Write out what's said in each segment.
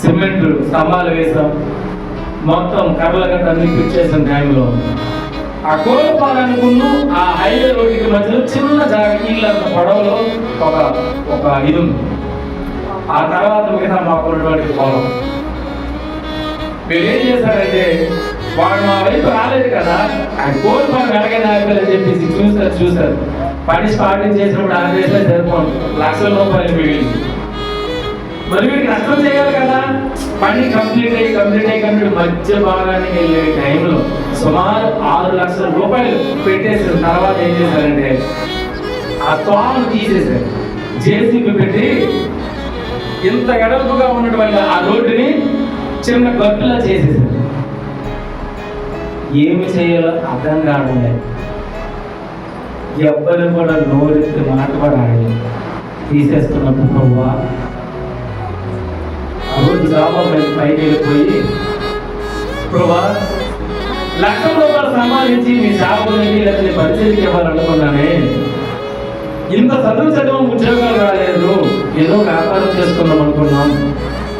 Cement స్తంభాలు వేసాం మొత్తం కర్రల అన్ని ఫిట్ టైంలో ఆ కోల్పాలనుకున్న ఆ హైవే రోడ్డుకి మధ్యలో చిన్న జాగ ఇల్లంత ఒక ఒక ఇది ఉంది. ఆ తర్వాత మిగతా మాకున్నటువంటి పొలం. మీరు ఏం చేశారంటే వాడు మా వైపు రాలేదు కదా ఆయన కోల్పోయి అడగని ఆగిపోయారని చెప్పేసి చూస్తారు చూస్తారు పని స్టార్టింగ్ చేసినప్పుడు ఆపేస్తే సరిపోను లక్షల రూపాయలు మిగిలింది. మరి వీడికి కష్టం చేయాలి కదా. పని కంప్లీట్ అయ్యి కంప్లీట్ అయ్యి కంప్లీట్ మధ్య భాగానికి వెళ్ళే టైంలో సుమారు ఆరు లక్షల రూపాయలు పెట్టేసిన తర్వాత ఏం చేశారంటే ఆ తోమను తీసేశారు. జేసీబీ పెట్టి ఇంత ఎడల్పుగా ఉన్నటువంటి ఆ రోడ్డుని చిన్న గట్టులా చేసేసారు ఏమి చేయాలో అర్థం కావడం ఎవ్వరు కూడా నోరెత్తి మాట కూడా తీసేస్తున్నప్పుడు ప్రభువా ఆ రోజు వెళ్ళిపోయి ప్రభా లక్ష రూపాయలు సంపాదించి మీ సేవకులకి లేదా నీ పరిచయకి ఇవ్వాలనుకున్నానే. ఇంత చదువు చదువు ఉద్యోగాలు రాలేదు. ఏదో వ్యాపారం చేసుకుందాం అనుకున్నాం.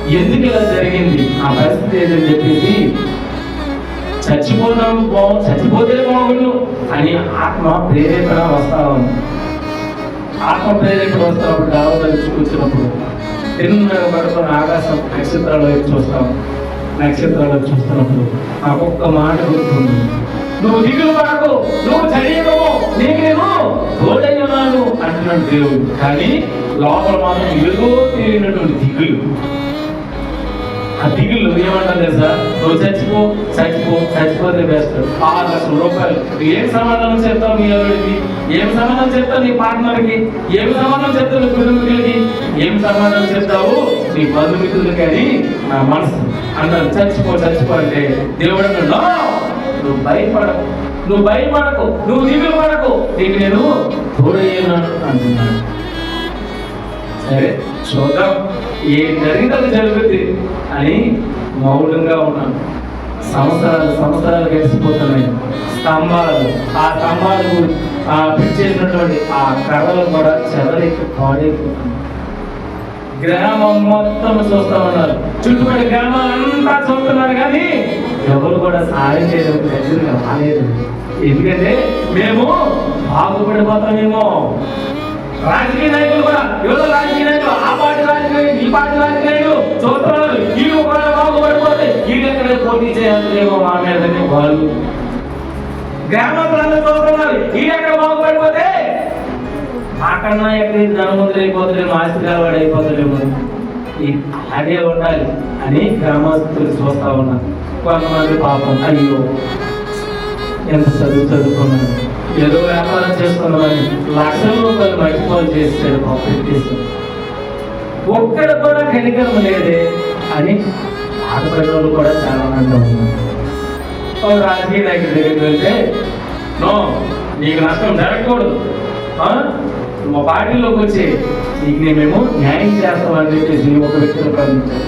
ఎందుకు ఇలా జరిగింది? ఆ పరిస్థితి ఏదని చెప్పేసి చచ్చిపోదాం బాగు చచ్చిపోతే బాగుండు అని ఆత్మ ప్రేరేపణ వస్తా ఆత్మ ప్రేరేపణ వస్తున్నప్పుడు దావతలు కూర్చున్నప్పుడు తిన్నగా పడుతున్న ఆకాశం నక్షత్రాలు వైపు చూస్తాం. నక్షత్రాలు చూస్తున్నప్పుడు నాకు ఒక్క మాట గుర్తుంది. నువ్వు దిగులు పడకు నువ్వు చదివము నీకు నేను తోడై అంటున్నాడు దేవుడు. కానీ లోపల మాత్రం ఏదో తెలియనటువంటి దిగులు. ఆ దిగులు ఏమంటారు తెలుసా? నువ్వు చచ్చిపో చచ్చిపో చచ్చిపోతే బెస్ట్ ఆరు లక్షల రూపాయలు. నువ్వు ఏం సమాధానం చెప్తావు నీ ఎవరికి ఏం సమాధానం చెప్తావు నీ పార్ట్నర్కి? ఏం సమాధానం చెప్తావు నీ కుటుంబీకులకి? ఏం సమాధానం చెప్తావు? నీ బంధుమిత్రులకి అని నా మనసు అన్నారు. చచ్చిపో చచ్చిపో అంటే దేవుడు అన్నాడు నువ్వు భయపడకు. నువ్వు భయపడకు. నువ్వు దిగులు పడకు నీకు నేను తోడయ్యాను అంటున్నాను సరే చూద్దాం. ఏం జరిగిందో అది జరుగుద్ది అని మౌనంగా ఉన్నాను సంవత్సరాలు సంవత్సరాలు గడిచిపోతున్నాయి. స్తంభాలు ఆ స్తంభాలు ఆ ఫిట్ చేసినటువంటి ఆ కర్రలు కూడా చెదలెక్కి పాడైపోతున్నాయి. గ్రామం మొత్తం చూస్తా ఉన్నారు. చుట్టుపక్కల గ్రామాలంతా చూస్తున్నారు కానీ ఎవరు కూడా సాయం చేయడం దగ్గరగా రాలేదు. ఎందుకంటే మేము బాగుపడిపోతామేమో. రాజకీయ నాయకులు కూడా యువత రాజకీయ నాయకులు ఆ పార్టీ రాజకీయ ఈ పార్టీ రాజకీయాలు చూస్తున్నారు వీళ్ళు కూడా బాగుపడిపోతే వీళ్ళు ఎక్కడ పోటీ చేయాలేమో మా మీదనే వాళ్ళు ప్రాంతం చూస్తున్నారు వీళ్ళు ఎక్కడ బాగుపడిపోతే? అక్కడన్నా ఎక్కడ ధనవంతులు అయిపోతలేము ఆస్తి కలవాడు అయిపోతారేమో ఈ అదే ఉండాలి అని గ్రామస్తులు చూస్తా ఉన్నారు. కొంతమంది పాపం అయ్యో ఎంత చదువు చదువుకున్నాను ఏదో వ్యాపారం చేసుకున్నామని లక్షల రూపాయలు మట్టిపోలు చేస్తాడు మా పెట్టేసాడు ఒక్కడ కూడా కనికరం లేదే అని బాధపడిన వాళ్ళు కూడా చాలా మంది ఉన్నారు. రాజకీయ నాయకుడి దగ్గరికి వెళ్తే నో నీకు నష్టం జరగకూడదు. ఆ? మా పార్టీలోకి వచ్చి నీకు మేము న్యాయం చేస్తామని చెప్పేసి ఒక వ్యక్తిని పంపించారు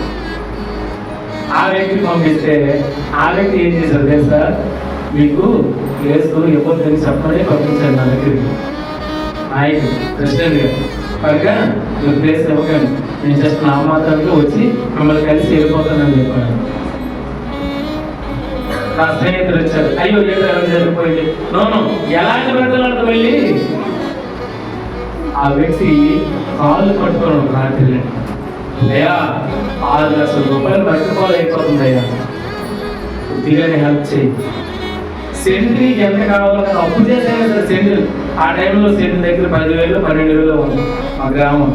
ఆ వ్యక్తిని పంపిస్తే ఆ వ్యక్తి ఏం చేశారు తెలుసా? మీకు కేసు ఇవ్వద్దని చెప్పని పంపించారు నా దగ్గరికి. నాయకుడు ప్రెసిడెంట్ గారు పైగా మీరు ప్లేస్ ఇవ్వకండి నేను జస్ట్ నా మాత్రానికి వచ్చి మిమ్మల్ని కలిసి వెళ్ళిపోతానని చెప్పాను. నా స్నేహితులు వచ్చారు అయ్యో ఏదో ఎలా జరిగిపోయింది? నోను ఎలాంటి బ్రతలాడుతూ వెళ్ళి ఆ వ్యక్తి కాళ్ళు పట్టుకున్నాడు రాత్రి అయ్యా ఆరు లక్షల రూపాయలు పట్టుకోలేకపోతుంది అయ్యా కొద్దిగానే హెల్ప్ చేయి సెంట్రీ ఎంత కావాలో కానీ అప్పు చేసేది సార్ సెంట్రీ. ఆ టైంలో సెంట్రీ దగ్గర పదివేలు పన్నెండు వేలు ఉంది మా గ్రామం.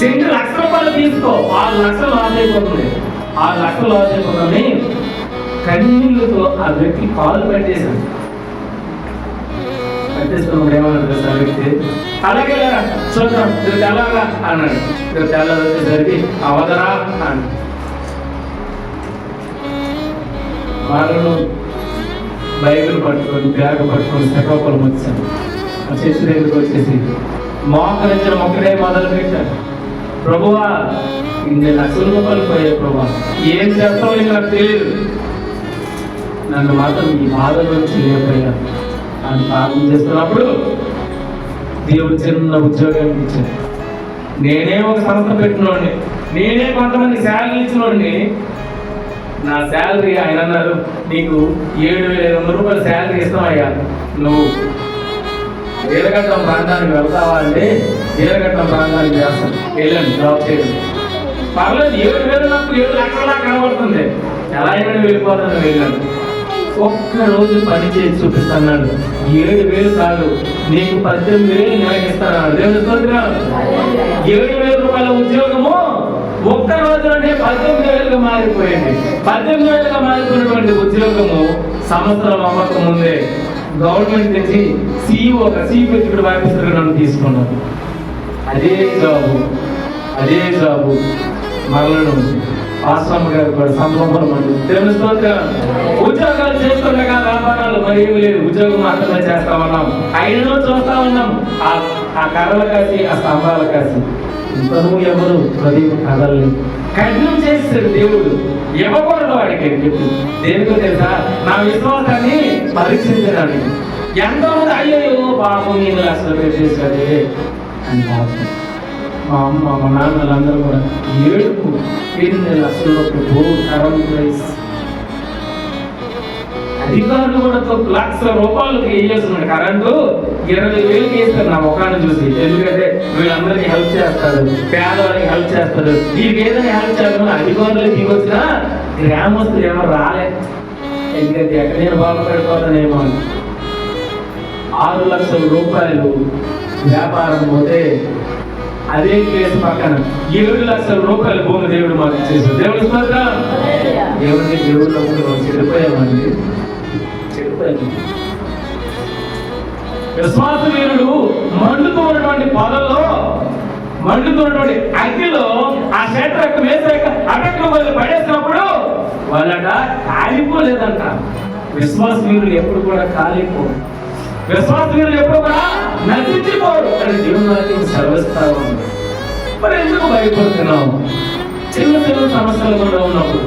సెంట్రీ లక్ష రూపాయలు తీసుకో. ఆరు లక్షలు లాస్ అయిపోతుంది. ఆరు లక్షలు లాస్ అయిపోతుంది. కన్నీళ్ళతో ఆ వ్యక్తి కాలు పెట్టేశాడు పట్టిస్తున్నప్పుడు ఏమన్నాడు తెలుసా ఆ వ్యక్తి? అలాగే లేరా, చూద్దాం. రేపు తెల్లారా అన్నాడు. రేపు తెల్లారి వచ్చేసరికి అవదరా అన్నాడు. వాళ్ళు బైబిల్ పట్టుకొని బ్యాగ్ పట్టుకొని శ్రీకాకుళం వచ్చాను. ఆ చర్చి దగ్గరికి వచ్చేసి మోకరించిన మొక్కడే మొదలు పెట్టారు. ప్రభువా ఇన్ని లక్షల రూపాయలు పోయాయి ప్రభా ఏం చేస్తావు నీకు నాకు తెలియదు. నన్ను మాత్రం ఈ బాధ నుంచి లేకపోయా అని ప్రార్థన చేస్తున్నప్పుడు దేవుడు చిన్న ఉద్యోగం ఇచ్చాడు. నేనే ఒక సంస్థ పెట్టినోడిని. నేనే కొంతమంది శాలరీ ఇచ్చినోడిని. నా శాలరీ ఆయన అన్నారు. నీకు ఏడు వేల ఐదు వందల రూపాయలు శాలరీ ఇస్తామయ్యా. నువ్వు వీరఘట్టం ప్రాంతానికి వెళ్తావా అంటే వీరఘట్టం ప్రాంతానికి వేస్తాం వెళ్ళండి జాబ్ చేయండి. పర్లేదు ఏడు వేలు నాకు ఏడు లక్షల కనబడుతుంది. ఎలా అయినా వెళ్ళిపోతాను వెళ్ళాను. ఒక్క రోజు పని చేసి చూపిస్తున్నాడు ఏడు వేలు కాదు నీకు పద్దెనిమిది వేలు నెలకి ఇస్తాను దేవుని ఏడు వేల రూపాయల ఉద్యోగము ఒక్క రోజులోనే పద్దెనిమిది వేలుగా మారిపోయింది. పద్దెనిమిది వేలుగా మారిపోయినటువంటి ఉద్యోగము సంవత్సరం అవ్వక ముందే గవర్నమెంట్ నుంచి సిఇఓ ఒక సీఈఓ ఇక్కడ ఆఫీసర్గా నన్ను తీసుకున్నాను అదే జాబు అదే జాబు మరలను ఆశ్రమ గారు కూడా సంభవం దేవుని స్తోత్రం. ఉద్యోగాలు చేస్తుండగా వ్యాపారాలు మరి ఏమి లేదు ఉద్యోగం మాత్రమే చేస్తా ఉన్నాం. అయినను చూస్తా ఉన్నాం. ఆ ఆ కర్రలు కాసి ఆ స్తంభాలు కాసి. ఇంతను ఎవరు? ప్రదీప్ కథల్ని. కఠినం చేస్తాడు దేవుడు ఇవ్వకూడదు వాడికి చెప్పి. దేనికో తెలుసా? నా విశ్వాసాన్ని పరీక్షించడానికి ఎంతో మంది అయ్యో పాపం నేను అసలు చేశాడే అని పాపం మా అమ్మ మా నాన్నలందరూ కూడా ఏడుపు ఎన్ని లక్షల భూ కరెంట్ ప్రైస్ అధికారులు కూడా లక్షల రూపాయలకి వేసేస్తున్నాడు కరెంటు ఇరవై వేలకి వేస్తారు నా ముఖాన్ని చూసి. ఎందుకంటే వీళ్ళందరికీ హెల్ప్ చేస్తారు పేదవాళ్ళకి హెల్ప్ చేస్తారు వీరికి ఏదైనా హెల్ప్ చేస్తామని అధికారులు దిగొచ్చినా గ్రామస్తులు ఎవరు రాలే. ఎందుకంటే ఎక్కడ నేను బాగుపడిపోతానేమో ఆరు లక్షల రూపాయలు వ్యాపారం పోతే అదే కేసు పక్కన ఏడు లక్షల రూపాయల భూమి దేవుడు మాకు చేశాడు దేవుడు స్తోత్రం. దేవుడిని దేవుడు చెడిపోయామండి. చెడిపోయాము విశ్వాస వీరుడు మండుతున్నటువంటి పొదల్లో మండుతున్నటువంటి అగ్నిలో ఆ క్షేత్రకు వేసాక అటట్లు వాళ్ళు పడేసినప్పుడు వాళ్ళట కాలిపోలేదంట. విశ్వాస వీరులు ఎప్పుడు కూడా కాలిపోరు. విశ్వాస వీరులు ఎప్పుడు కూడా నశించిపోరు. అని జీవనానికి సెలవిస్తా ఉంది. మరి ఎందుకు భయపడుతున్నావు? చిన్న చిన్న సమస్యలు కూడా ఉన్నప్పుడు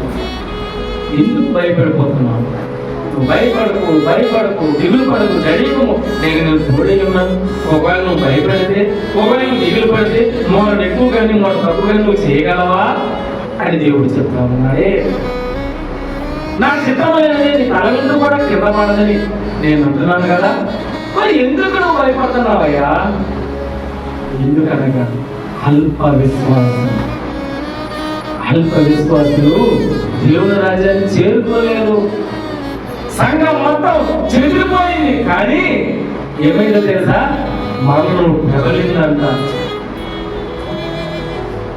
ఎందుకు భయపడిపోతున్నావు? నువ్వు భయపడకు భయపడకు దిగులు పడకు జడీయము నేను నేను తోడై ఉన్నాను ఒకవేళ నువ్వు భయపడితే ఒకవేళ నువ్వు దిగులు పడితే మోడల్ ఎక్కువ కానీ మోడల్ తక్కువ కానీ నువ్వు చేయగలవా? అని దేవుడు చెప్తా ఉన్నాడే. నా చిత్తమైనది నీ కూడా కింద పడదని నేను అంటున్నాను కదా. మరి ఎందుకు నువ్వు భయపడుతున్నావయ్యా? ఎందుకనగా అల్ప విశ్వాసం అల్ప విశ్వాసులు దేవుని రాజ్యాన్ని చేరుకోలేరు. సంఘం మొత్తం చెదిరిపోయింది. కానీ ఏమైందో తెలుసా? మనలో పెరలిందంట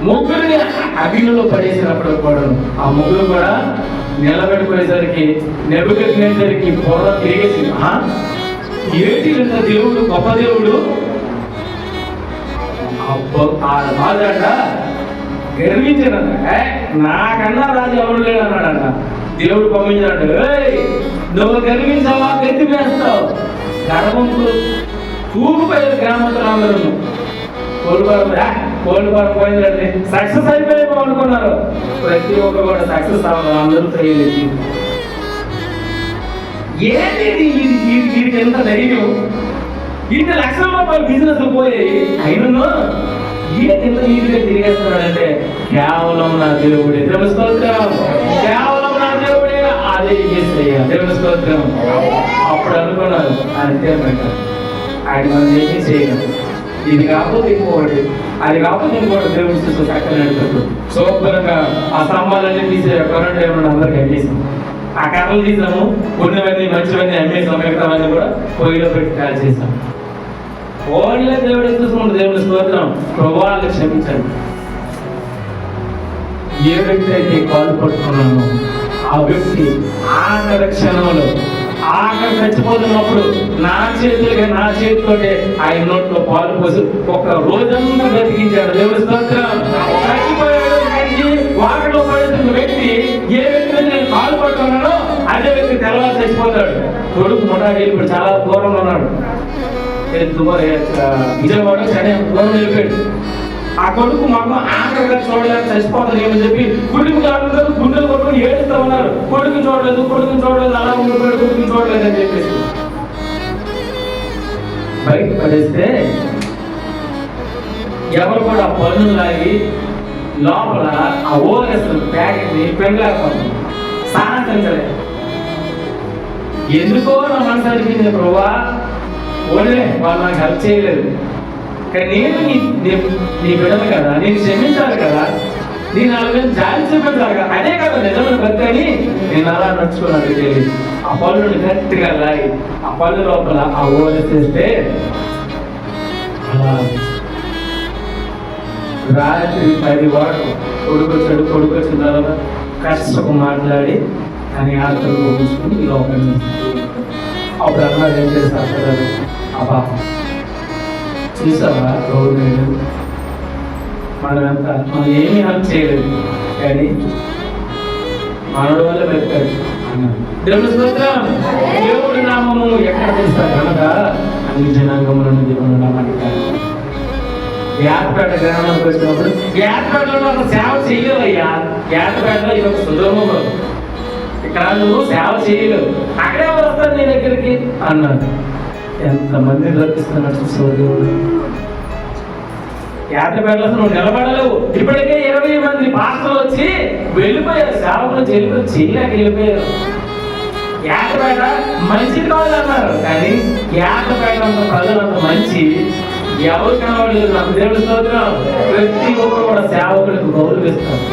ముగ్గురిని అగ్నిలో పడేసినప్పుడు కూడా ఆ ముగ్గురు కూడా నిలబడిపోయేసరికి నెబ్బకెత్తినేసరికి పొర తిరిగేసి "ఆ? ఏంటి ఇంత దేవుడు గొప్ప దేవుడు? అబ్బో, రాజంట గర్వించాడంట నాకన్నా రాజు ఎవరు లేడన్నాడంట. దేవుడు పంపించాడు నువ్వు గర్వించావా? గట్టి వేస్తావు. గర్వంకు తూగిపోయారు గ్రామంతులందరూ కోలుకోవడం కోలుకోవడం పోయిందండి సక్సెస్ అయిపోయాము అనుకున్నారు. ప్రతి ఒక్కరు కూడా సక్సెస్ అవ్వాలి అందరూ చేయలేదు ఏంటి ఇది? ఇది దీనికి ఎంత ధైర్యం? ఇంత లక్షల రూపాయలు బిజినెస్ పోయాయి. అయినను? ఏంటి ఎంత ఈజీగా తిరిగేస్తున్నాడంటే? కేవలం నా దేవుడే. దేవుని కేవలం దేవుని స్తోత్రం అప్పుడు అనుకున్నాను అంతే పెట్టారు ఆయన మనం ఏమీ చేయగలం ఇది కాకపోతే ఇంకోటి. అది కాకపోతే ఇంకోటి దేవుడి చూసి చక్కగా నడుపుతూ శుభ్రంగా ఆ స్తంభాలన్నీ తీసే కరెంట్ ఏమన్నా అందరికి అమ్మేసాం. ఆ కర్రలు తీసాము ఉన్నవన్నీ మంచివన్నీ అమ్మేసాం మిగతావన్నీ కూడా పొయ్యిలో పెట్టి తయారు చేసాం. ఓన్లీ దేవుడు చూసుకుంటే దేవుడి స్తోత్రం. ప్రభావాలు క్షమించండి. ఏ వ్యక్తి అయితే కాలు పట్టుకున్నాను ఆ వ్యక్తి ఆ ఆఖరి క్షణంలో ఆఖరి చచ్చిపోతున్నప్పుడు నా చేతులుగా నా చేతితోటే ఆయన నోట్లో పాలు పోసి ఒక రోజంతా బ్రతికించాడు. దేవుడు స్తోత్రం. చచ్చిపోయాడు. వాటిలో పడుతున్న వ్యక్తి ఏ వ్యక్తి నేను పాలు పట్టుకున్నానో అదే వ్యక్తి తెల్లవారు చచ్చిపోతాడు. కొడుకు ముఠాకి ఇప్పుడు చాలా దూరంలో ఉన్నాడు. విజయవాడ సరే దూరం వెళ్ళిపోయాడు. ఆ కొడుకు మాకు ఆఖరిగా చూడలేదు చచ్చిపోతుంది ఏమని చెప్పి కొడుకు చూడలేదు గుండెలు కొట్టుకుని ఏడుస్తూ ఉన్నారు. కొడుకు చూడలేదు కొడుకు చూడలేదు అలా ఉండిపోయాడు కొడుకు చూడలేదు అని చెప్పేసి. బయట పడేస్తే ఎవరు కూడా పనులు లాగి లోపల ఆ ఓఎస్ ప్యాకెట్ని పెళ్ళాకపోతుంది సాధించలే ఎందుకో నా మనసు అనిపించింది ప్రభా ఓన్లే వాళ్ళు నాకు హెల్ప్ చేయలేదు. కానీ నేను నీ నీ- బిడ్డను కదా నేను క్షమించాలి కదా నేను వాళ్ళ జాలి చూపించాలి కదా. అదే కదా నిజమైన భక్తి అని నేను అలా నడుచుకున్నాను తెలియదు. ఆ పళ్ళు గట్టిగా లాగి ఆ పళ్ళు లోపల ఆ ఓర చేస్తే రాత్రి పది వాడు కొడుకొచ్చాడు కొడుకొచ్చిన తర్వాత కష్టకు మాట్లాడి అని ఆటలు ఊహించుకుని లోపల అప్పుడు అన్నారు ఏం చేస్తారు అబ్బా చూసావా? గౌరవ. మనమంతా మనం ఏమీ హెల్ప్ చేయలేదు. కానీ మనడు వల్ల బతికాడు. అన్నాడు. దేవుడి నామము ఎక్కడ చూస్తారు అనగా అన్ని జనాంగములను దేవుడు నామానికి గ్యాట్పేట గ్రామానికి వచ్చినప్పుడు యాత్రపేటలో ఒక సేవ చేయలేవయ్యా. యాత్రపేటలో ఇది ఒక సుధర్మము ఇక్కడ నువ్వు సేవ చేయలేవు. అక్కడే వస్తాను నీ దగ్గరికి అన్నాడు. ఎంతమంది రప్పిస్తున్నాడు చూసావు దేవుడు యాత్రపేటలో నువ్వు నిలబడలేవు. ఇప్పటికే ఇరవై మంది పాస్టర్లు వచ్చి వెళ్ళిపోయారు. సేవకులు చెల్లి వెళ్ళిపోయి చేయలేక వెళ్ళిపోయారు. యాత్రపేట మంచిది కావాలన్నారు కానీ యాత్రపేట ఉన్న ప్రజలు అంత మంచి ఎవరు కనబడలేదు. నాకు దేవుడు స్తోత్రం ప్రతి ఒక్కరు కూడా సేవకులకు గౌరవిస్తారు.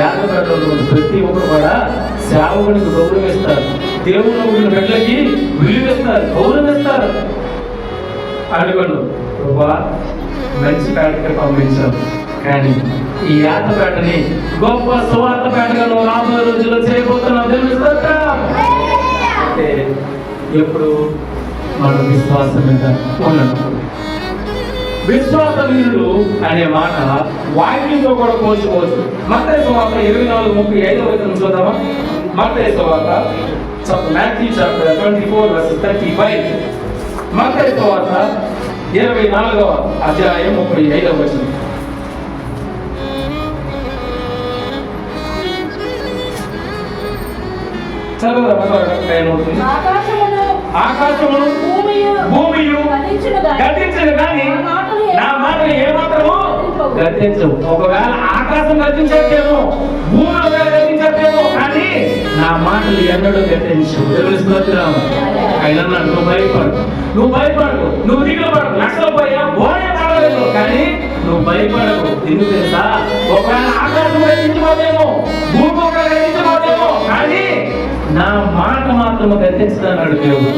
యాత్రపేటలో ప్రతి ఒక్కరు కూడా సేవకునికి గౌరవిస్తారు. దేవుని ఉన్న బిడ్డలకి విలువిస్తారు గౌరవిస్తారు అడుగులు ప్రభా మంచి పేటకి పంపించారు కానీ ఈ యాతపేటని గొప్ప సువార్త పేటగా నువ్వు రాబోయే రోజుల్లో చేయబోతున్నావు దేవుని అంటే ఎప్పుడు మన విశ్వాసం మీద ఉన్నప్పుడు విశ్వాసవీరుడు అనే మాట వాక్యంతో కూడా పోల్చుకోవచ్చు. మత సువార్త ఇరవై నాలుగు ముప్పై ఐదు వచనం చూద్దామా? మత్తయి సువార్త Matthew chapter twenty four verse thirty five Mattayi సువార్త ఇరవై నాలుగవ అధ్యాయం ముప్పై ఐదవ వచనం. అవుతుంది ఆకాశమును భూమియు గతించదు కానీ నా మాటలు ఏ- నా మాటలు ఏమాత్రము గతించవు. ఒకవేళ ఆకాశం గతించట్లేమో భూమి ఒకవేళ గతించట్లేమో కానీ నా మాటలు ఎన్నడూ గతించు దేవుని స్తోత్రం. అయినా అన్నాడు నువ్వు భయపడు నువ్వు భయపడకు. నువ్వు దిగులు నష్టపోయా లక్షలు బోనే పడలేదు కానీ నువ్వు భయపడకు. ఎందుకు తెలుసా? ఒకవేళ ఆకాశం గ్రహించబోదేమో భూమి ఒక గ్రహించబోదేమో కానీ నా మాట మాత్రము గతించుతాడు దేవుడు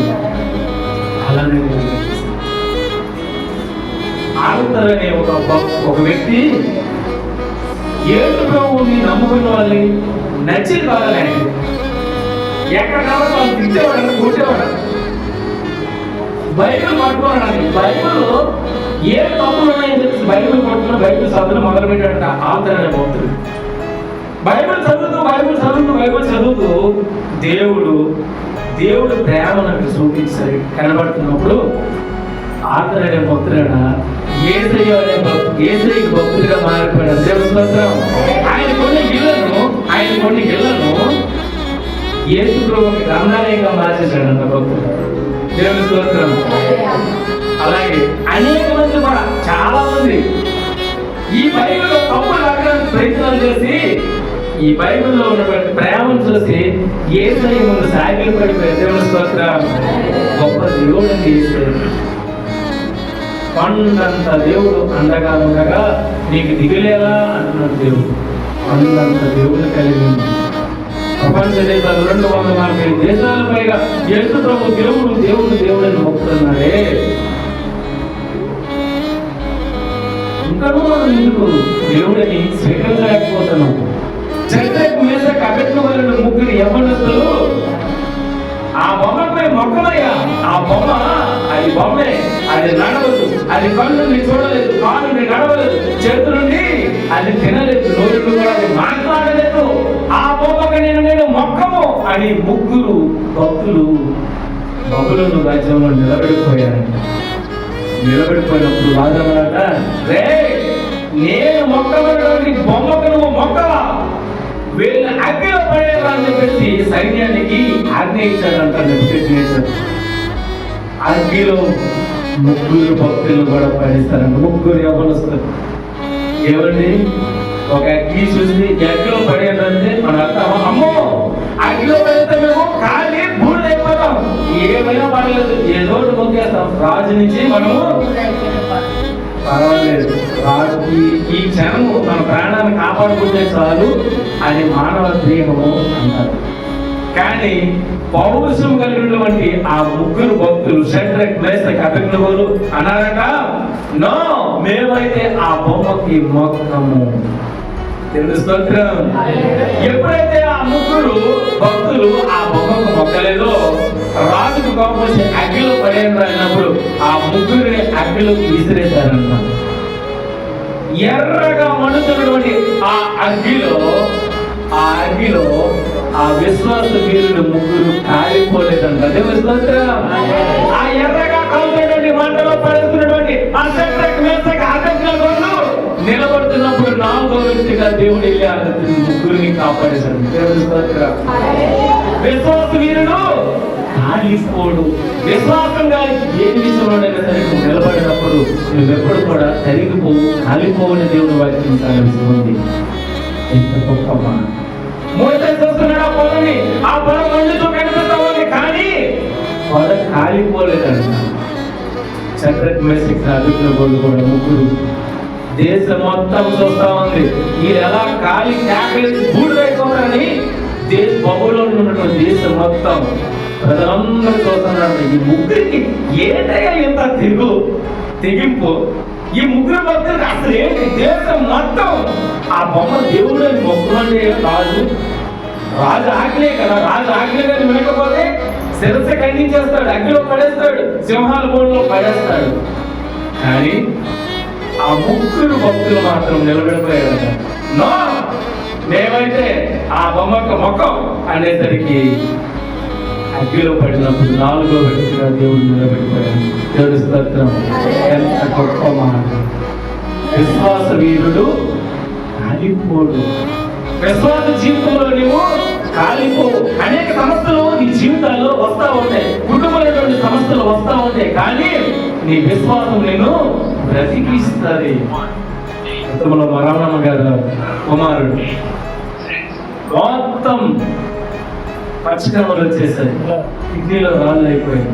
అలానే నేను ఆరుతర్ అనే ఒక ఒక వ్యక్తి ఏడు ప్రభువుని నమ్ముకున్న వాళ్ళని నచ్చింది కావాలి ఎక్కడ కావాలో వాళ్ళు తిట్టేవాడు కొట్టేవాడు. బైబిల్ పట్టుకోవడానికి బైబిల్ ఏ తప్పులు ఉన్నాయని చెప్పి బైబిల్ పట్టుకుని బైబిల్ చదువులు మొదలు పెట్టాడంట ఆరుతర్ అనే భక్తుడు బైబిల్ చదువుతూ బైబిల్ చదువుతూ బైబిల్ చదువుతూ దేవుడు దేవుడు ప్రేమ నాకు చూపించాలి. కనబడుతున్నప్పుడు ఆర్థర్ అనే భక్తుడైన ఏసయ్య అనే భక్తు ఏసయ్యకి భక్తుడిగా మారిపోయాడు దేవుడు ఆయన కొన్ని ఇళ్ళను కొన్ని ఇళ్ళను యేసు ప్రభుకి గ్రంథాలయంగా మార్చేశాడంట భక్తుడు దేవుని స్తోత్రం. అలాగే అనేక మంది కూడా చాలా మంది ఈ బైబిల్లో తప్పు అడగడానికి ప్రయత్నాలు చేసి ఈ బైబిల్లో ఉన్నటువంటి ప్రేమను చూసి ఏసై ముందు సాగిలు పడిపోయి దేవుని స్తోత్రం. గొప్ప దేవుడు అండి కొండంత దేవుడు అండగా ఉండగా నీకు దిగులేలా అంటున్నాడు దేవుడు. అందంత దేవుని కలిగి ఉంది. ప్రపంచ దేశాలు రెండు వందల నలభై దేశాల పైగా ఎంత ప్రభు దేవుడు దేవుడు దేవుడని మొక్కుతున్నారే. మొక్కుతున్నాడే ఇంకనూ మనం ఎందుకు దేవుడిని స్వీకరించలేకపోతున్నాం. చరిత్రకు మీద కబెట్లు వలన ముగ్గురు యవనస్తులు ఆ బొమ్మపై మొక్కలయ్యా. ఆ బొమ్మ అది బొమ్మే. అది నడవదు. అది కళ్ళు నీ చూడలేదు కాలుని నడవలేదు చేతులు నుండి అది తినలేదు. నోరు కూడా అది మాట్లాడలేదు. ఆ బొమ్మకి నేను నేను మొక్కము అని ముగ్గురు భక్తులు బబులను రాజ్యంలో నిలబడిపోయారంట నిలబడిపోయినప్పుడు వాదమన్నాట రే నేను మొక్కబడడానికి బొమ్మకు నువ్వు మొక్కవా? వీళ్ళు అగ్గిలో పడేలా అని చెప్పేసి సైన్యానికి ఆజ్ఞ ఇచ్చాడంట నెబుకద్నెజర్. అగ్గిలో ముగ్గురు భక్తులు కూడా పడిస్తారంట. ముగ్గురు ఎవరు వస్తారు? ఎవరిని ఒక అగ్గి చూసి అగ్గిలో పడేదంటే మన అర్థం అమ్మో! అగ్గిలో పడితే మేము ఖాళీ బూడిద అయిపోతాం. ఏమైనా పడలేదు ఏదో ఒకటి మొక్కేస్తాం. రాజు నుంచి మనము పర్వాలేదు. ఈ- ఈ క్షణము మన ప్రాణాన్ని కాపాడుకుంటే చాలు అది మానవ దేహము అంటారు. కానీ పౌరుషం కలిగినటువంటి ఆ ముగ్గురు భక్తులు షడ్రక్ మేసక్ అభిజ్ఞులు అన్నారట నో మేమైతే ఆ బొమ్మకి మొక్కము. తెలుగు స్తోత్రం. ఎప్పుడైతే ఆ ముగ్గురు భక్తులు ఆ బొమ్మకు మొక్కలేదో రాజుకు కోపం వచ్చి అగ్గిలో పడేయండి అన్నప్పుడు ఆ ముగ్గురిని అగ్గిలోకి విసిరేశారంట ఎర్రగా మండుతున్నటువంటి ఆ అగ్గిలో ఆ అగ్గిలో ఆ విశ్వాస వీరుడు ముగ్గురు కాలిపోలేదంట. అదే విశ్వాస? ఆ ఎర్రగా కాలుతున్నటువంటి మంటలో పడుతున్నటువంటి నిలబడుతున్నప్పుడు నాలుగో వ్యక్తిగా దేవుడు వెళ్ళి ఆ ముగ్గురిని కాపాడేశాడు. విశ్వాస వీరుడు కాలిపోడు విశ్వాసంగా ఏ విషయంలోనైనా సరే నువ్వు నిలబడినప్పుడు నువ్వెప్పుడు కూడా తరిగిపోవు కాలిపోవని దేవుడు వాక్యం సెలవిస్తుంది ఇంత గొప్ప మాట. చూస్తున్నాడు ఆ పొలని ఆ పొలం కనిపిస్తా ఉంది కానీ పొల కాలిపోలేదంట. అదుపులో కూడా ముగ్గురు. దేశం మొత్తం చూస్తా ఉంది. ఈ ఎలా కాలి కేకలేసి బూడిదైపోతారని దేశ బొమ్మలో ఉన్నటువంటి దేశం మొత్తం ప్రజలందరూ చూస్తున్నారు ఈ ముగ్గురికి ఏదైనా ఇంత తెగు తెగింపు? ఈ ముగ్గురు భక్తులకు అసలు ఏంటి? దేశం మొత్తం ఆ బొమ్మ దేవుడు అని మొక్కుమంటే రాజు రాజు ఆజ్ఞే కదా. రాజు ఆజ్ఞ కానీ వినకపోతే శిరస ఖండించేస్తాడు అగ్నిలో పడేస్తాడు సింహాల బోర్డులో పడేస్తాడు. కానీ ఆ ముగ్గురు భక్తులు మాత్రం నిలబడిపోయారు నో మేమైతే ఆ బొమ్మకు మొక్కం అనేసరికి అగ్గిలో పడినప్పుడు నాలుగో వ్యక్తిగా దేవుడు నిలబెట్టాడు. దేవుడి స్తోత్రం. ఎంత గొప్ప మాట విశ్వాస వీరుడు కాలిపోడు. విశ్వాస జీవితంలో నువ్వు కాలిపో అనేక సమస్యలు నీ జీవితాల్లో వస్తా ఉంటాయి. కుటుంబమైనటువంటి సమస్యలు వస్తా ఉంటాయి. కానీ నీ విశ్వాసం నేను బ్రతికిస్తుంది. గతంలో గారు కుమారుడు. మొత్తం పచ్చకమలు వచ్చేసాయి కిడ్నీలో రాళ్ళు అయిపోయాయి.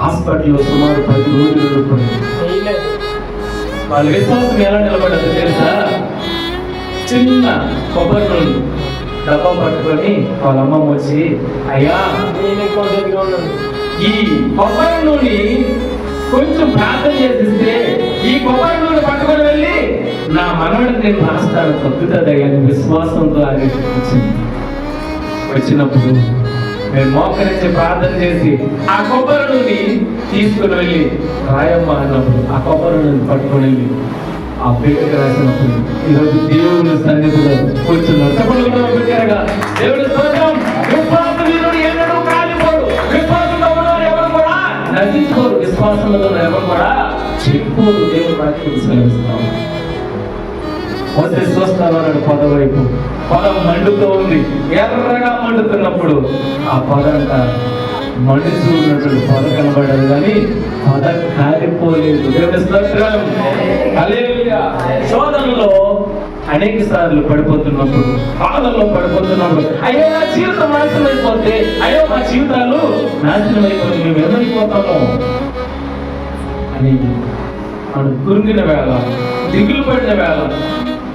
హాస్పిటల్లో సుమారు పది రోజులు ఉండిపోయింది వాళ్ళ విశ్వాసం ఎలా నిలబడ్డది తెలుసా? చిన్న కొబ్బరి నూనె డబ్బా పట్టుకొని వాళ్ళ అమ్మమ్మ వచ్చి అయ్యా ఈ కొబ్బరి నూనె కొంచెం ప్రార్థన చేసిస్తే ఈ కొబ్బరి నూనె పట్టుకొని వెళ్ళి నా మనవడిని నేను రాస్తాను తగ్గుతుంది అని విశ్వాసంతో వచ్చింది వచ్చినప్పుడు మేము మోకరించి ప్రార్థన చేసి ఆ కొబ్బరి నుండి తీసుకుని వెళ్ళి రాయమ్మ అన్నప్పుడు ఆ కొబ్బరి నూనె పట్టుకొని వెళ్ళి ఆ పేరు రాసినప్పుడు ఈరోజు దేవుని సన్నిధిలో కూర్చున్నారు. చెప్పండి కూడా పెట్టారుగా దేవుడి స్తోత్రం. విశ్వాస వీరుడు ఎన్నడూ కాలిపోడు. విశ్వాసంతో ఉన్నవారు ఎవరు కూడా నశించుకోరు. విశ్వాసంలో ఎవరు కూడా చెప్పుకోరు. దేవుడు వాక్యం సెలవిస్తాము మోసే చూస్తానన్నాడు పొద వైపు పొలం మండుతూ ఉంది. ఎర్రగా మండుతున్నప్పుడు ఆ పొద అంట మండుతూ ఉన్నటువంటి పొద కనబడదు కానీ పొద కాలిపోలేదు. శోధనలో అనేక సార్లు పడిపోతున్నప్పుడు బాధల్లో పడిపోతున్నప్పుడు అయ్యో నా జీవితం నాశనం అయిపోతే అయ్యో మా జీవితాలు నాశనం అయిపోతే మేము ఏమైపోతాము అని మనం కురిగిన వేళ దిగులు పడిన వేళ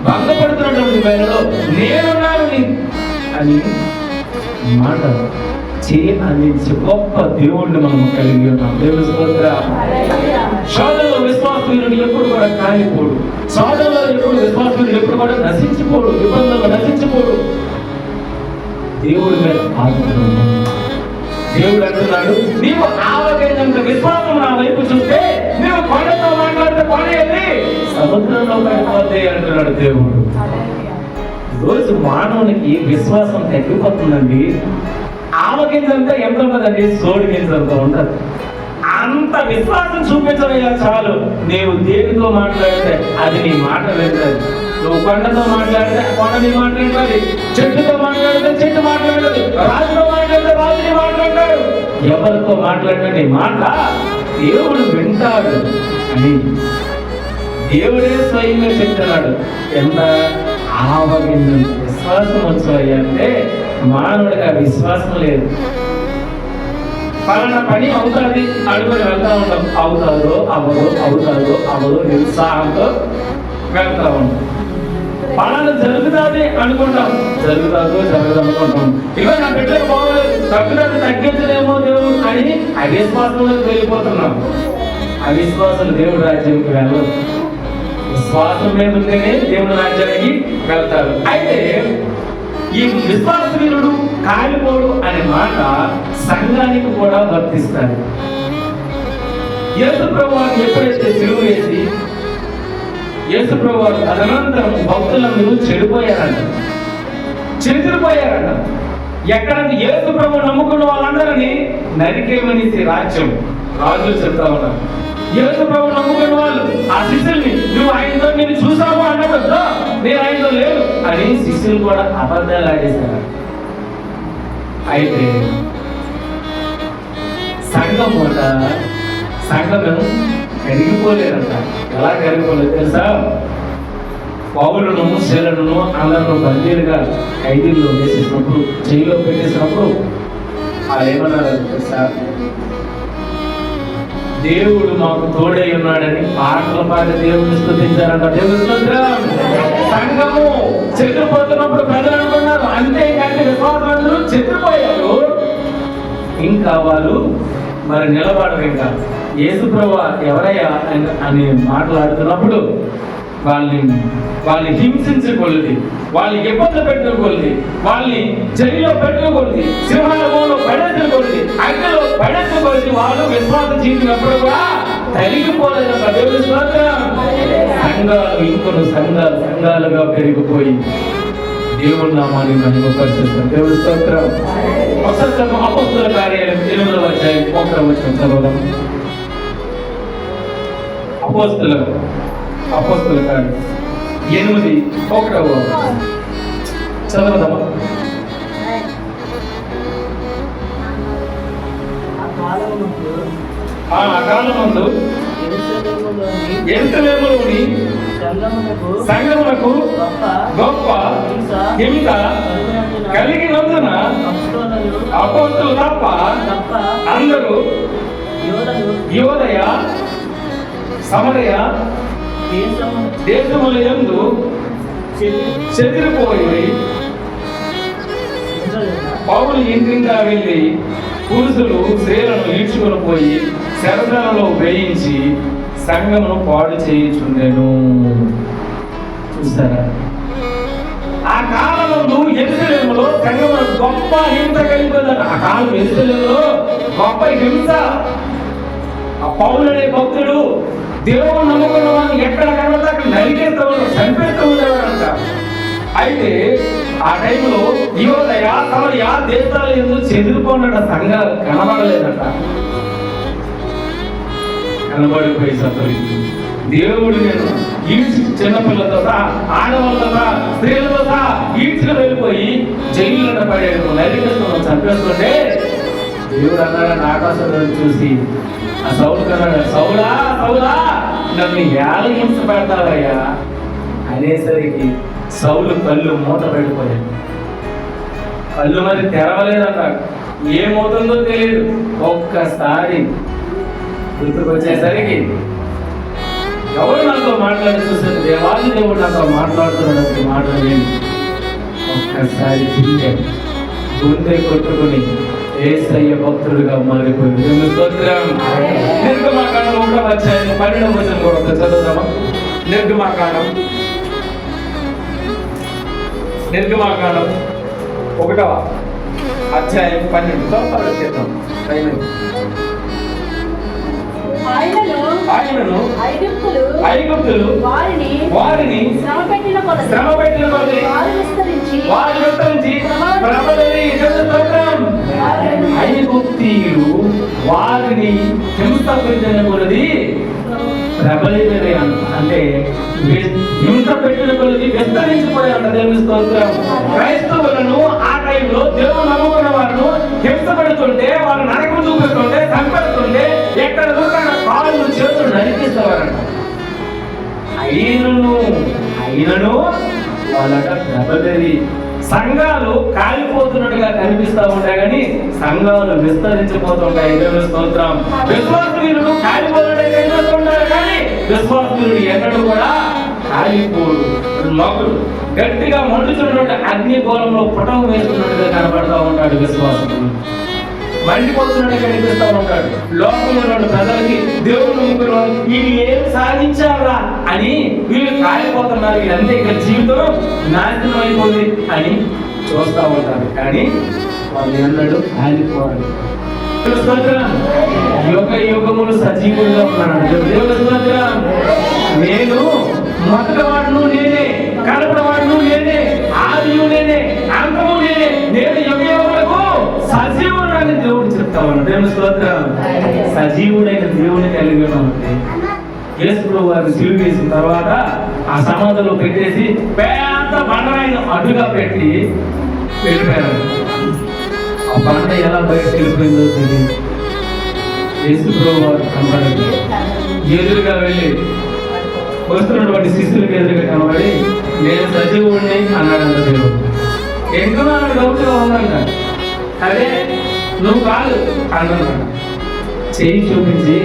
భంగపడుతున్నటువంటి వేళలో నేనున్నాను అని మాట చే అందించే గొప్ప దేవుణ్ణి మనం కలిగి ఉన్నాం. దేవుని స్తోత్ర. శోధనలో విశ్వాసవీరుడు ఎప్పుడు కూడా కాలిపోడు. శోధనలో ఎప్పుడు విశ్వాసవీరుడు ఎప్పుడు కూడా నశించిపోడు. ఇబ్బందులు నశించిపోడు. దేవుడి మీద ఆధారం దేవుడు అంటున్నాడు నీవు ఆవగించంత విశ్వాసం నా వైపు చూస్తే నీవు కొండతో మాట్లాడితే కొండ వెళ్ళి సముద్రంలో పడిపోతే అంటున్నాడు దేవుడు. రోజు మానవునికి విశ్వాసం తగ్గిపోతుందండి. ఆవగింజంతా ఎంత ఉంటుందండి? సోడి గింజంత ఉంటుంది. అంత విశ్వాసం చూపించవయ్యా చాలు. నీవు దేనితో మాట్లాడితే అది నీ మాట వింటది. నువ్వు కొండతో మాట్లాడితే ఆ కొండ నీ చెట్టుతో మాట్లాడితే చెట్టు మాట్లాడదు రాజుతో మాట్లాడితే రాజుని మాట్లాడతాడు ఎవరితో మాట్లాడితే నీ మాట దేవుడు వింటాడు అని దేవుడే స్వయంగా చెప్తున్నాడు. ఎంత ఆవగింజంత విశ్వాసం వచ్చాయి అంటే మానవుడికి ఆ విశ్వాసం లేదు. పలానా పని అవుతుంది. అనుకుని వెళ్తా ఉంటాం. అవుతారో అవ్వదు అవుతారో అవ్వదు నిరుత్సాహంతో వెళ్తా ఉంటాం. పలానా జరుగుతుంది అనుకుంటాం. జరుగుతుందో జరగదు అనుకుంటాం. ఇక నా బిడ్డకు బాగోలేదు తగ్గుతుంది తగ్గించలేమో దేవుడు అని అవిశ్వాసంలోకి వెళ్ళిపోతున్నాం. అవిశ్వాసం దేవుడు రాజ్యంకి వెళ్ళదు. విశ్వాసం మీద ఉంటేనే దేవుడు రాజ్యానికి వెళ్తారు అయితే ఈ విశ్వాసవీరుడు కాలిపోడు అనే మాట సంఘానికి కూడా వర్తిస్తారు యేసు ప్రభు ఎప్పుడైతే సిలువ వేసి యేసు ప్రభు తదనంతరం భక్తులందరూ చెడిపోయారంట. చెదిరిపోయారంట. ఎక్కడ యేసు ప్రభు నమ్ముకున్న వాళ్ళందరినీ నరికేమనేసి రాజ్యం రాజులు చెప్తా ఉన్నారు. యేసు ప్రభు నమ్ముకున్న వాళ్ళు ఆ శిష్యుల్ని నువ్వు ఆయనతో నేను చూసావు అన్నప్పుడు నేను ఆయనతో లేదు అని శిష్యులు కూడా అబద్ధాలు ఆడేశారు. అయితే సంఘం కూడా సంఘం కరిగిపోలేదంట ఎలా కరిగిపోలేదు తెలుసా పౌరులను శీలను అందరూ బందీలుగా ఖైదీల్లో వేసేసినప్పుడు జైల్లో పెట్టేసినప్పుడు వాళ్ళు ఏమన్నారు తెలుసా? దేవుడు మాకు తోడై ఉన్నాడని పాటల పాట దేవుడిని స్థుతించారంట దేవుడు స్తోత్రం. సంఘము చెదిరిపోతున్నప్పుడు ప్రజలు అనుకున్నారు అంతే విశ్వాసాలు చెదిరిపోయారు. ఇంకా వాళ్ళు మరి నిలబడరు ఇంకా. యేసుప్రభు ఎవరయ్యా అని- మాట్లాడుతున్నప్పుడు వాళ్ళని వాళ్ళని హింసించకూడదు వాళ్ళని ఇబ్బంది పెట్టిన కొలిది వాళ్ళని జైల్లో పెట్టిన కొలిది సింహాలలో పడేసిన కొలిది అగ్నిలో పడేసిన కొలిది వాళ్ళు విశ్వాస జీవితం కూడా తగిలిపోలేదు దేవుని స్తోత్రం. సంఘాలు ఇంకొన్ని సంఘాలు సంఘాలుగా పెరిగిపోయి దేవుడు నామాన్ని మహిమపరుస్తాం దేవుడి స్తోత్రం. ఒకసారి అపస్తుల కార్యాలయం ఎనిమిదవ అధ్యాయం ఒకటవ వచనం చదవడం అపోస్తుల అపోస్తుల కార్యం ఎనిమిది ఒకటవ. చదవదమ్మా ఆ కాలమందు ఎరుసలేములోని సంగమునకు గొప్ప హింస కలిగినందున అపోస్తులు తప్ప అందరూ యోదయ సమరయ దేశముల యందు చెదిరిపోయి పౌరులు ఇంటింగా వెళ్ళి పురుషులు స్త్రీలను ఈడ్చుకొని పోయి శరదలలో వేయించి సంఘమును పాడు చేయించుండెను. చూస్తారా? ఆ కాలంలో ఎరుసలేములో సంఘములో గొప్ప హింస కలిగిపోయిందట ఆ కాలం ఎరుసలేములో గొప్ప హింస. ఆ పౌరుడే భక్తుడు. దేవుడు నమ్ముకున్న వాడిని ఎక్కడ కనబడితే అక్కడ నరికేస్తూ చంపేస్తూ ఉండేవారంట అయితే ఆ టైంలో ఇవాళ యా తమ యా దేశాలు ఎందుకు చెదిరిపోయినట్ట సంఘాలు కనబడలేదట. కనబడిపోయి కనబడిపోయేసరికి దేవుడు నేను ఈడ్చి చిన్నపిల్లలతో సహా ఆడవాళ్ళతో సహా స్త్రీలతో సహా ఈడ్చుకు వెళ్ళిపోయి జైల్లో పడేయడం నరికేస్తున్నాం చంపేస్తుంటే దేవుడు అన్నాడు ఆకాశం చూసి ఆ సౌలు కన్నాడు సౌలా సౌలా నన్ను ఏళ్ళ హింస పెడతావయ్యా. అనేసరికి సౌలు కళ్ళు మూత పెట్టుకోలేదు కళ్ళు మరి తెరవలేదన్నాడు ఏమవుతుందో తెలియదు ఒక్కసారి గుర్తుకొచ్చేసరికి ఎవరు నాతో మాట్లాడి చూసారు దేవాది దేవుడు నాతో మాట్లాడుతున్నాడు మాట్లాడలేదు ఒక్కసారి గుండె గుండె కొట్టుకుని ఏసయ్య భక్తుడుగా మారిపోయింది. స్తోత్రం. నిర్గమాకాండం ఒకటో అధ్యాయం పన్నెండవ వచనం కూడా చదువుదామా? నిర్గమాకాండం. నిర్గమాకాండం ఒకటవ అధ్యాయం పన్నెండు. చేద్దాం అయింది. ఆయనను ఐగుప్తులు వారిని వారిని శ్రమ పెట్టిన కొలది. శ్రమ పెట్టిన కొలది. వారు విస్తరించి వారి విస్తరించి ప్రబలని స్తోత్రం ఐగుప్తీయులు వారిని హింస పెట్టిన కొలది ప్రబలినవి అంటే హింస పెట్టిన కొలది విస్తరించిపోయారంట దేవుని స్తోత్రం. క్రైస్తవులను ఆ టైంలో దేవుడు నమ్ముకున్న వారు హింస పెడుతుంటే వారు నరకం చూపిస్తుంటే సంపెడుతుంటే ఎక్కడ దూకాడ కాళ్ళు చేతులు నరికిస్తారంట అయినను అయినను వాళ్ళట ప్రబలది. సంఘాలు కాలిపోతున్నట్టుగా కనిపిస్తా ఉంటాయి కానీ సంఘాలు విస్తరించిపోతుంటాయి. దేవుని స్తోత్రం. విశ్వాసవీరుడు కాలిపోతున్నట్టు కనిపిస్తుంటారు కానీ విశ్వాసవీరుడు ఎన్నడూ కూడా కాలిపోడు. లోకుడు గట్టిగా మండుతున్నటువంటి అగ్ని గోళంలో పుటం వేస్తున్నట్టుగా కనబడతా ఉంటాడు విశ్వాసం మండిపోతున్నట్టు కనిపిస్తా ఉంటాడు. లోకంలో ఉన్న ప్రజలకి దేవుడు నమ్ముకున్న వీళ్ళు ఏం సాధించారా అని వీళ్ళు కాలిపోతున్నారు. వీళ్ళంతా ఇక్కడ జీవితం నాశనం అయిపోయింది అని చూస్తూ ఉంటారు. కానీ వాళ్ళు ఎన్నడూ కాలిపోవాలి యుగ యుగములు సజీవులుగా ఉన్నాడు. దేవుని స్తోత్రం. నేను మొదటివాడును నేనే కడపడవాడును నేనే ఆదియు నేనే అంతము నేనే నేను సజీవుడని దేవుడికి చెప్తా ఉన్నాడు దేవుని స్తోత్రం సజీవుడైన దేవుని కలిగి ఉంటే యేసు వారిని సిలువ వేసిన తర్వాత ఆ సమాధిలో పెట్టేసి పెద్ద బండరాయిని అడ్డుగా పెట్టి వెళ్ళిపోయారు ఆ బండ ఎలా బయటకు వెళ్ళిపోయిందో తెలియదు. యేసు వారు కనబడండి ఎదురుగా వెళ్ళి వస్తున్నటువంటి శిష్యులకు ఎదురుగా కనబడి నేను సజీవుడిని అంత దేవుడు. ఎందుకు అన్నాడు? డౌట్గా ఉందంట అదే నువ్వు కాదు. అన్నాను చేయి చూపించి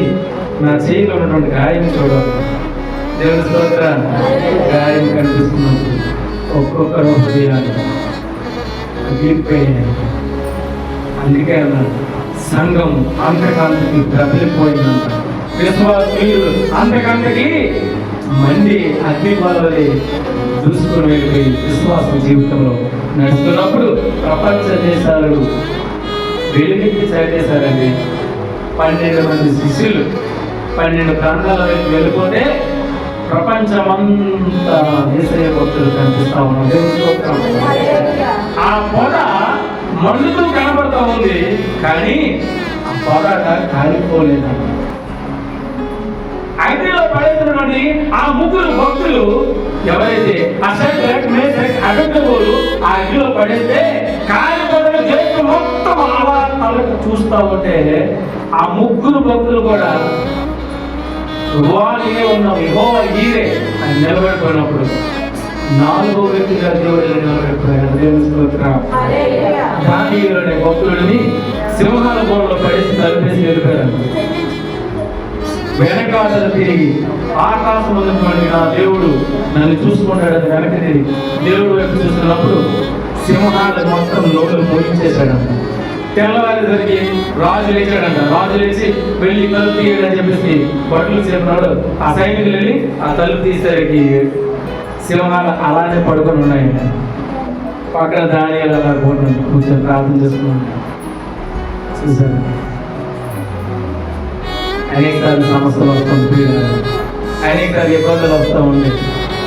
నా చేయిలో ఉన్నటువంటి గాయం చూడాలి. దేవుని స్తోత్ర. గాయం కనిపిస్తున్నప్పుడు ఒక్కొక్కరు హృదయాలు పగిలిపోయాయి అందుకే అన్నాడు సంఘం అంతకాంతకి ప్రబలిపోయిందంట విశ్వాసీయులు అంతకంతకి మండి అగ్ని వలవలే దూసుకుని వెళ్ళిపోయి విశ్వాస జీవితంలో నడుస్తున్నప్పుడు ప్రపంచ దేశాలు వెలుగెత్తి చాటేశారండి పన్నెండు మంది శిష్యులు. పన్నెండు ప్రాంతాల వైపు వెళ్ళిపోతే ప్రపంచమంతా ఏసయ్య భక్తులు కనిపిస్తా ఉన్నాం ఆ పొద మండుతూ కనబడతా ఉంది. కానీ ఆ పొరాట కాలిపోలేదు అగ్నిలో పడేసినటువంటి ఆ ముగ్గురు భక్తులు ఎవరైతే అసలు మేసెక్ అభిజ్ఞలు ఆ అగ్నిలో పడేస్తే కాలిపో మొత్తం తలకు చూస్తా ఉంటే ఆ ముగ్గురు భక్తులు కూడా వారినే ఉన్నాం యహో ఈరే అని నిలబడిపోయినప్పుడు నాలుగో దేవుని స్తోత్రం. దానిలోని భక్తుడిని సింహాల గోడలో పడేసి తలిపేసి వెళ్ళిపోయాడు వెనకాల తిరిగి ఆకాశం ఉన్నటువంటి నా దేవుడు నన్ను చూసుకుంటాడని వెనక తిరిగి దేవుడు వైపు చూస్తున్నప్పుడు సింహాల మొత్తం లోపల పోయించేశాడంట. తెల్లవారేసరికి రాజు లేచాడంట రాజు లేచి వెళ్ళి తలుపు తీయడం అని చెప్పేసి బట్టలు చెప్పినాడు ఆ సైనికులు వెళ్ళి ఆ తలుపు తీసేసరికి సింహాలు అలానే పడుకొని ఉన్నాయి పక్కన దాని అలా కూర్చొని కూర్చొని ప్రార్థన చేసుకున్నాను చూసారు అనేకసార్లు సమస్యలు వస్తాం అనేకసార్లు ఇబ్బందులు వస్తూ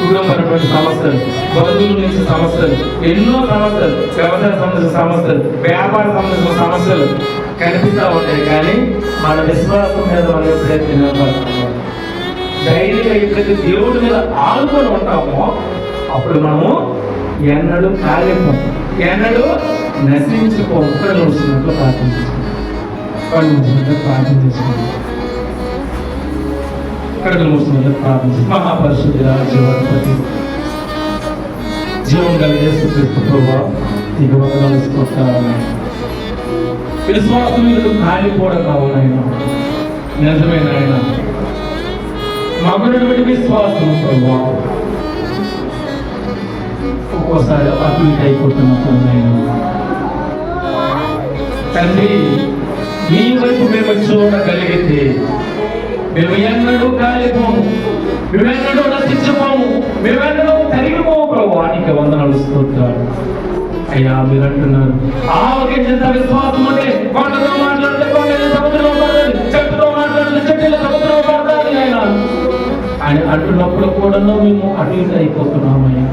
ఉంటాయి కుటుంబమైనటువంటి సమస్యలు బంధువుల నుంచి సమస్యలు ఎన్నో సమస్యలు వ్యవసాయ సంబంధించిన సమస్యలు వ్యాపార సంబంధించిన సమస్యలు కనిపిస్తూ ఉంటాయి కానీ మన విశ్వాసం మీద మనం ఎప్పుడైతే నిలబడతామో ధైర్యంగా ఎప్పుడైతే దేవుడి మీద ఆనుకొని ఉంటామో అప్పుడు మనము ఎన్నడూ కాలేము ఎన్నడూ నశించుకో ఒక్కడ నడుస్తున్నట్లు ప్రార్థన చేసుకుంటాం. ప్రార్థన చేసుకుంటాం. కడుగులు మూసుకుని ప్రార్థించి మహాపరిశుద్ధి జీవాధిపతి జీవం కలిగే సుక్రీస్తు ప్రభావ ఇక వందనాలు స్తోత్రాలు విశ్వాసం మీద కాలిపోవడం కావాలైనా నిజమైన ఆయన మగునటువంటి విశ్వాసం ప్రభావ ఒక్కోసారి అభివృద్ధి అయిపోతున్నప్పుడు తండ్రి మీ వైపు మేము చూడగలిగితే మేము ఎన్నడూ కాలిపోము మేమెన్నడూ నశించిపోము మేమెన్నడూ తరిగిపోము ప్రభు. నీకు వందనాలు స్తోత్రాలు. అయ్యా మీరు అంటున్నారు ఆవగించేంత విశ్వాసం అంటే కొండతో మాట్లాడితే కొండలు సముద్రంలో పడతాది చెట్టుతో మాట్లాడితే చెట్టులో సముద్రంలో పడతాది ఆయన అని అంటున్నప్పుడు కూడా మేము అటు ఇటు అయిపోతున్నామయ్యా.